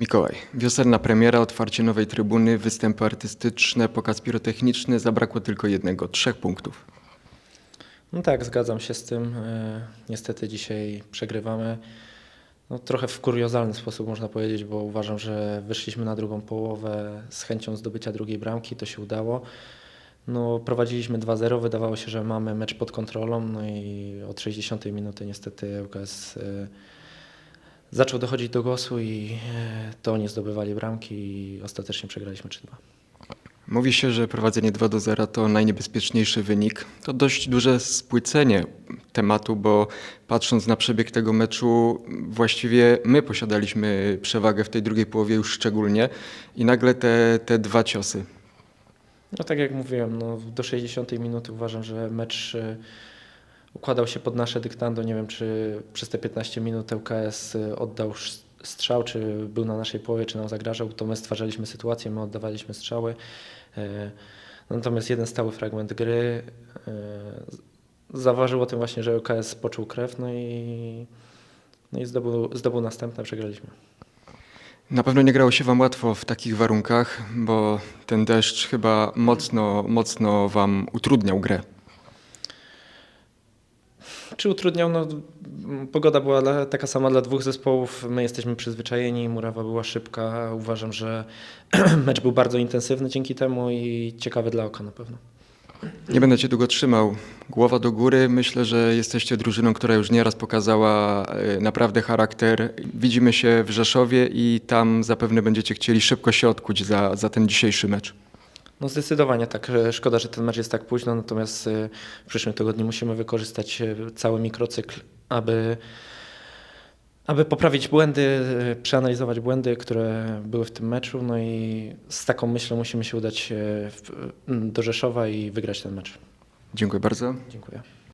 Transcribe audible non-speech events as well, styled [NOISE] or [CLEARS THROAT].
Mikołaj, wiosenna premiera, otwarcie nowej trybuny, występy artystyczne, pokaz pirotechniczny, zabrakło tylko jednego, trzech punktów. No tak, zgadzam się z tym. E, Niestety dzisiaj przegrywamy. No, trochę w kuriozalny sposób można powiedzieć, bo uważam, że wyszliśmy na drugą połowę z chęcią zdobycia drugiej bramki, to się udało. No, prowadziliśmy 2-0, wydawało się, że mamy mecz pod kontrolą, no i od 60 minuty niestety ŁKS zaczął dochodzić do głosu i e, to oni zdobywali bramki i ostatecznie przegraliśmy 3-2. Mówi się, że prowadzenie 2 do 0 to najniebezpieczniejszy wynik. To dość duże spłycenie tematu, bo patrząc na przebieg tego meczu, właściwie my posiadaliśmy przewagę w tej drugiej połowie już szczególnie i nagle te, te dwa ciosy. No tak jak mówiłem, no, do 60 minuty uważam, że mecz y, układał się pod nasze dyktando. Nie wiem, czy przez te 15 minut ŁKS y, oddał strzał, czy był na naszej połowie, czy nam zagrażał. To my stwarzaliśmy sytuację, my oddawaliśmy strzały. Y, Natomiast jeden stały fragment gry y, zaważył o tym właśnie, że ŁKS poczuł krew, no i, no i zdobył, zdobył następne, przegraliśmy. Na pewno nie grało się Wam łatwo w takich warunkach, bo ten deszcz chyba mocno, mocno Wam utrudniał grę. Czy utrudniał? No, pogoda była dla, taka sama dla dwóch zespołów. My jesteśmy przyzwyczajeni, murawa była szybka. Uważam, że [CLEARS THROAT] mecz był bardzo intensywny dzięki temu i ciekawy dla oka na pewno. Nie będę Cię długo trzymał. Głowa do góry. Myślę, że jesteście drużyną, która już nieraz pokazała e, naprawdę charakter. Widzimy się w Rzeszowie i tam zapewne będziecie chcieli szybko się odkuć za, za ten dzisiejszy mecz. No zdecydowanie tak. Szkoda, że ten mecz jest tak późno, natomiast e, w przyszłym tygodniu musimy wykorzystać e, cały mikrocykl, aby, aby poprawić błędy, e, przeanalizować błędy, które były w tym meczu. No i z taką myślą musimy się udać do Rzeszowa i wygrać ten mecz. Dziękuję bardzo. Dziękuję.